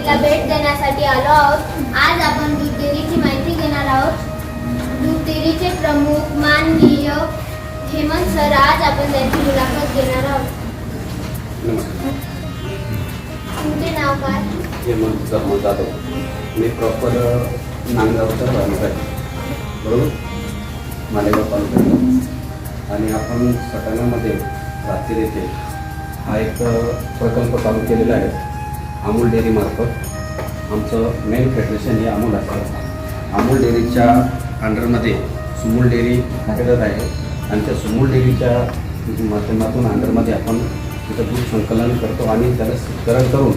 डेअरीला भेट देण्यासाठी आलो आहोत. आज आपण दूध डेअरीची माहिती घेणार आहोत. दूध डेअरीचे प्रमुख माननीय हेमंत सर आज आपण त्यांची मुलाखत घेणार आहोत. तुमचे नाव काय? हेमंत जाधव. मी प्रॉपर नांदगावचा राहणार आहे. बरोबर? मालेगाव तालुक्यात. आणि आपण सटाण्यामध्ये रात्री येथे हा एक प्रकल्प चालू केलेला आहे. अमूल डेअरीमार्फत आमचं मेन फेडरेशन हे अमूल असतं. अमूल डेअरीच्या अंडरमध्ये सुमूल डेअरी कार्यरत आहे आणि त्या सुमूल डेअरीच्या माध्यमातून अंडरमध्ये आपण तिथं दूध संकलन करतो आणि त्याला शीतकरण करून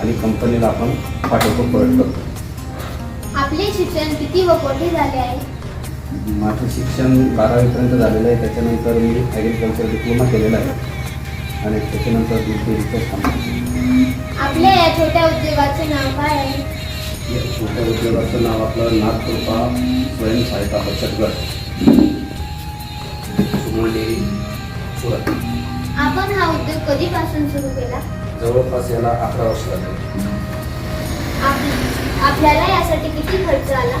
आणि कंपनीला आपण पाठवतो परत करतो. आपले शिक्षण किती व कोठे झाले आहे? माझं शिक्षण बारावीपर्यंत झालेलं आहे. त्याच्यानंतर मी ॲग्रिकल्चर डिप्लोमा केलेला आहे. आणि त्याच्यानंतर दूध डेअरीचं काम. आपल्या या छोट्या उद्योगाचे नाव काय आहे? या छोट्या उद्योगाचं नाव आपलं नागकृपा स्वयंसहायता बचत गट. डेअरी सुरत. आपण हा उद्योग कधीपासून सुरू केला? जवळपास याला अकरा वर्ष झाले. आप- आपल्याला यासाठी किती खर्च आला?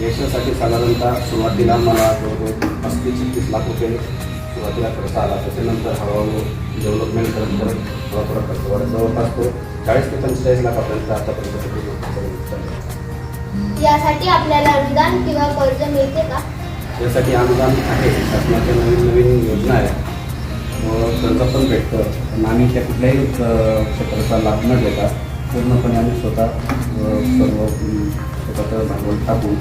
यशासाठी साधारणतः सुरुवातीला मला जवळजवळ पस्तीस छत्तीस लाख रुपये सुरुवातीला खर्च आला. त्याच्यानंतर हळूहळू डेव्हलपमेंट करत करत थोडा थोडा खर्च वाढत जवळपास तो चाळीस ते पंचेचाळीस लाखापर्यंत आतापर्यंत. यासाठी आपल्याला अनुदान किंवा कर्ज मिळते का? त्यासाठी अनुदान आहे. शासनाच्या नवीन नवीन योजना आहे व कर्ज पण भेटतं. पण आम्ही त्या कुठल्याही क्षेत्राचा लाभ न घेता पूर्णपणे आम्ही स्वतः सर्व स्वतःचं भांडवल टाकून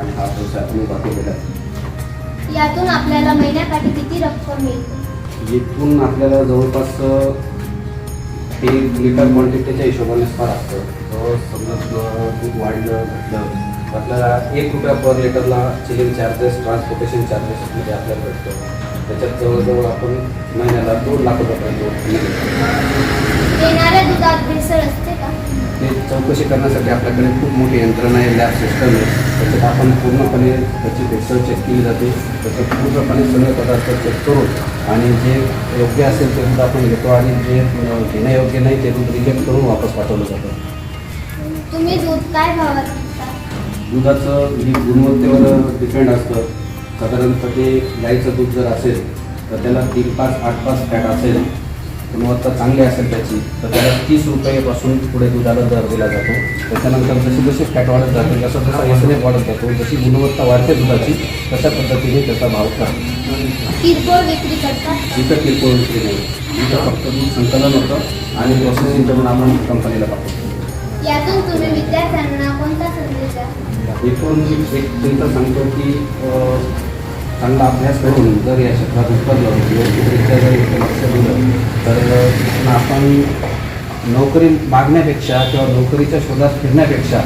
आणि हा व्यवसाय उभा केलेला आहे यातून आपल्याला महिन्याकाठी किती रक्कम मिळते? इथून आपल्याला जवळपास ते लिटर क्वांटिटीच्या हिशोबाने फार असतं. समजा दूध वाढलं घटलं आपल्याला एक रुपया पर लिटरला चिलिंग चार्जेस ट्रान्सपोर्टेशन चार्जेस मध्ये आपल्याला भेटतं. त्याच्यात जवळजवळ आपण महिन्याला दोन लाख रुपयापर्यंत ते चौकशी करण्यासाठी आपल्याकडे खूप मोठी यंत्रणा आहे लॅब सिस्टम आहे. त्याच्यात आपण पूर्णपणे त्याची भेसळ चेक केली जाते. त्याच्यात पूर्णपणे सगळे पदार्थ चेक करून आणि जे योग्य असेल ते दूध आपण घेतो आणि जे अ, घेण्यायोग्य नाही ते दूध रिजेक्ट करून वापस पाठवलं जातं. तुम्ही दूध काय भावात दुधाचं ही गुणवत्तेवर डिपेंड असतं. साधारणतः ते गाईचं दूध जर असेल तर त्याला तीन पाच आठ पाच फॅट असेल. गुणवत्ता चांगली असेल त्याची तर त्याला तीस रुपयेपासून पुढे दुधाला दर दिला जातो. त्याच्यानंतर जशी जशी फॅट वाढत जाते जसं जसं एसने वाढत जातो जशी गुणवत्ता वाढते दुधाची तशा पद्धतीने त्याचा भाव ठरतो किरकोळ विक्री करतात इथं किरकोळ विक्री नाही. इथं फक्त दूध संकलन होतं आणि प्रोसेसिंग करून आपण कंपनीला पाठवतो. यातून तुम्ही विद्यार्थ्यांना कोणता संदेश एकूण एक चिंता सांगतो की चांगला अभ्यास करून जर या क्षेत्रात उतरलं व्यवस्थितरित्या जर लक्ष दिलं तर आपण नोकरी मागण्यापेक्षा किंवा नोकरीच्या शोधात फिरण्यापेक्षा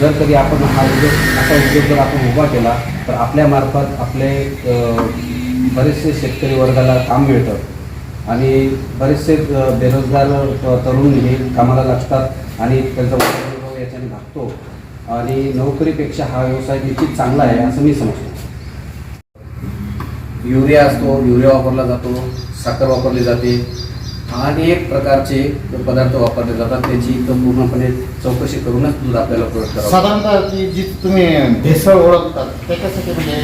जर कधी आपण हा उद्योग असा उद्योग जर आपण उभा केला तर आपल्यामार्फत आपले बरेचसे शेतकरी वर्गाला काम मिळतं. आणि बरेचसे बेरोजगार तरुण हे कामाला लागतात आणि त्यांचा याच्याने लागतो आणि नोकरीपेक्षा हा व्यवसाय निश्चित चांगला आहे असं मी समजतो. युरिया असतो युरिया वापरला जातो साखर वापरली जाते. अनेक प्रकारचे पदार्थ वापरले जातात त्याची इथं पूर्णपणे चौकशी करूनच दूध आपल्याला प्रयोग करावं साधारणतः ती जी तुम्ही भेसळ ओळखतात त्याच्यासाठी म्हणजे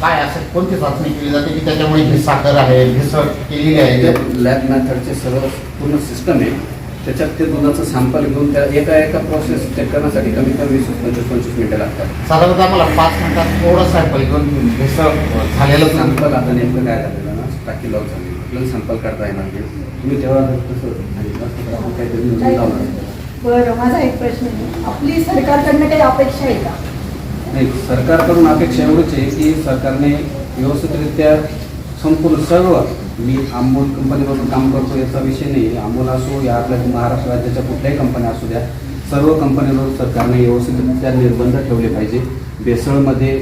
काय असं कोणती चाचणी केली जाते की त्याच्यामुळे ही साखर आहे भेसळ केलेली आहे? लॅब मेथडचे सर्व पूर्ण सिस्टम आहे. त्याच्यात ते दुधाचं सॅम्पल घेऊन त्या एका एका प्रोसेस चेक करण्यासाठी कमीत कमी वीस पंचवीस पंचवीस मिनिटं लागतात. साधारणतः मला पाच मिनिटात थोडं सॅम्पल घेऊन भेसळ झालेलं सॅम्पल आता नेमकं काय झालेलं ना टाकी लॉक झाली. आपल्याला सॅम्पल काढता येणार नाही. तुम्ही तेव्हा सांगितलं तर आपण काहीतरी असतं. बरं माझा एक प्रश्न आहे. आपली सरकारकडनं काही अपेक्षा आहे का? नाही सरकारकडून अपेक्षा एवढीच आहे की सरकारने व्यवस्थितरित्या संपूर्ण सर्व मी अमोल कंपनीबरोबर काम करतो याचा विषय नाही. अमोल असो या आपल्या महाराष्ट्र राज्याच्या कुठल्याही कंपन्या असू द्या सर्व कंपन्यांवर सरकारने व्यवस्थितरित्या निर्बंध ठेवले पाहिजे. भेसळमध्ये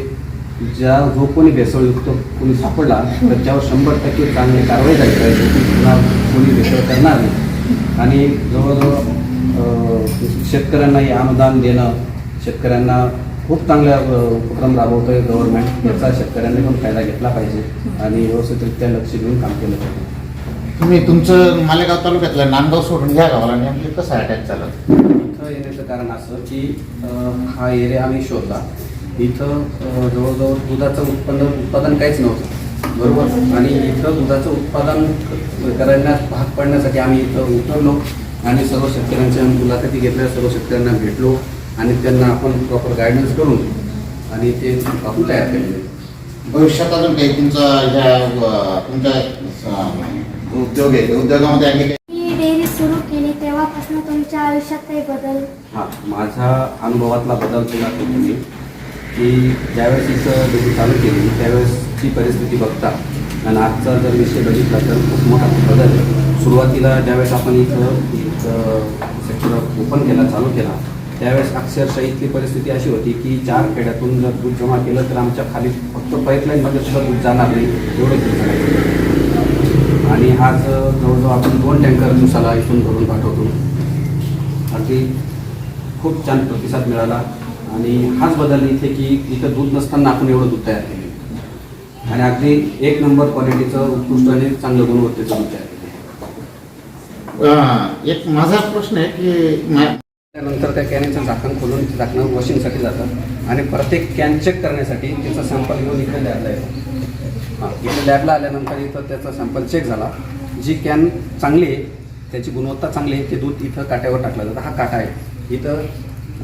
ज्या जो कोणी भेसळयुक्त कोणी सापडला तर त्यावर शंभर टक्के चांगली कारवाई झाली पाहिजे. की पुन्हा कोणी भेसळ करणार नाही. आणि जवळजवळ शेतकऱ्यांना हे अनुदान देणं शेतकऱ्यांना खूप चांगल्या उपक्रम राबवतोय गव्हर्नमेंट याचा शेतकऱ्यांनी पण फायदा घेतला पाहिजे आणि व्यवस्थितरित्या लक्ष देऊन काम केलं पाहिजे. तुम्ही तुमचं मालेगाव तालुक्यातलं नांदगाव सोडून ह्या गावाला. नेमके कसं अटॅक झालं इथं येण्याचं कारण असं की अं, हा एरिया आम्ही शोधला. इथं अं, जवळजवळ दुधाचं उत्पन्न उत्पादन काहीच नव्हतं. बरोबर? आणि इथं दुधाचं उत्पादन क- करण्यास भाग पडण्यासाठी आम्ही इथं उतरलो आणि सर्व शेतकऱ्यांच्या मुलाखती घेतल्या सर्व शेतकऱ्यांना भेटलो. आणि त्यांना आपण प्रॉपर गायडन्स करून आणि ते आपण तयार केलेले भविष्यात अजून काही तुमचा ह्या तुमच्या उद्योग आहे उद्योगामध्ये आणखी काही? ही डेअरी सुरू केली तेव्हापासून तुमच्या आयुष्यात काही बदल. हां माझ्या अनुभवातला बदल तुला सांगतो मी की ज्यावेळेस इथं डेअरी चालू केली त्यावेळेसची परिस्थिती बघता आणि आजचा जर विषय बघितला तर खूप मोठा बदल आहे. सुरुवातीला ज्यावेळेस आपण इथं सेक्टर ओपन केला चालू केला त्यावेळेस अक्षरशः इथली परिस्थिती अशी होती की चार खेड्यातून जर दूध जमा केलं तर आमच्या खाली फक्त पाईपलाईनमध्ये सुद्धा दूध जाणार नाही एवढं दूध जाणार आणि आज जवळजवळ आपण दोन टँकर दिवसाला इथून भरून पाठवतो. अगदी खूप छान प्रतिसाद मिळाला. आणि हाच बदल इथे की इथं दूध नसताना आपण एवढं दूध तयार केले. आणि अगदी एक नंबर क्वालिटीचं उत्कृष्ट आणि चांगलं गुणवत्तेचं दूध तयार केलं. एक माझा प्रश्न आहे की त्यानंतर त्या कॅनचं झाकण खोलून ते झाकणं वॉशिंगसाठी जातं आणि प्रत्येक कॅन चेक करण्यासाठी त्याचा सॅम्पल घेऊन इथे लॅबला येतो. हां इथे लॅबला आल्यानंतर इथं त्याचा सॅम्पल चेक झाला. जी कॅन चांगली आहे त्याची गुणवत्ता चांगली आहे ते दूध इथं काट्यावर टाकलं जातं. हा काटा आहे. इथं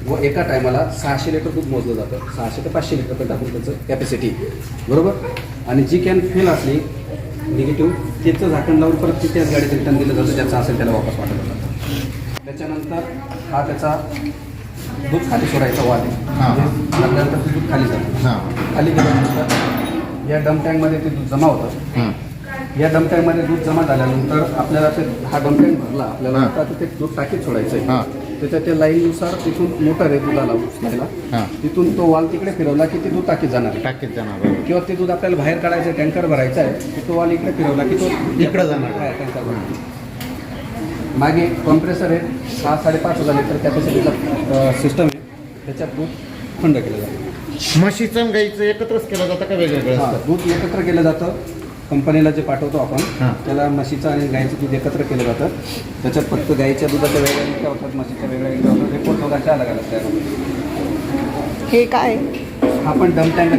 व एका टायमाला सहाशे लिटर दूध मोजलं जातं. सहाशे ते पाचशे लिटर टाकून त्याचं कॅपॅसिटी बरोबर? आणि जी कॅन फेल असली निगेटिव्ह त्याचं झाकण लावून परत तिथे त्याच गाडीत रिटर्न दिलं जातं ज्याचं असेल त्याला वापस पाठवलं जातं. हा त्याचा दूध खाली सोडायचा वाद. आहे लागल्यानंतर ते दूध खाली जातं हां खाली गेल्यानंतर या डम टँकमध्ये ते दूध जमा होतं या डम टँकमध्ये दूध जमा झाल्यानंतर आपल्याला ते हा डम टँक भरला आपल्याला. आता ते दूध टाकीत सोडायचं. आहे त्याच्या त्या लाईननुसार तिथून मोटर आहे दुधाला उचलायला हां तिथून तो वाल तिकडे फिरवला की ते दूध टाकीत जाणार टाकीत जाणार. किंवा ते दूध आपल्याला बाहेर काढायचं टँकर भरायचा आहे की तो वाल इकडे फिरवला की तो इकडं जाणार. टँकर. मागे कॉम्प्रेसर आहे. सहा साडेपाच हजार लिटर कॅपॅसिटीचा सिस्टम आहे. त्याच्यात दूध थंड केलं जातं. म्हशीचं आणि गाईचं एकत्रच केलं जातं का वेगवेगळं हां, दूध एकत्र केलं जातं. कंपनीला जे पाठवतो आपण हां. त्याला म्हशीचं आणि गाईचं दूध एकत्र केलं जातं. त्याच्यात फक्त गाईच्या दुधाच्या वेगळ्या होतात म्हशीच्या वेगळ्या विक्या होतात. रिपोर्ट दोघांच्या अलग अलग तयार हे काय? हा पण डम टँक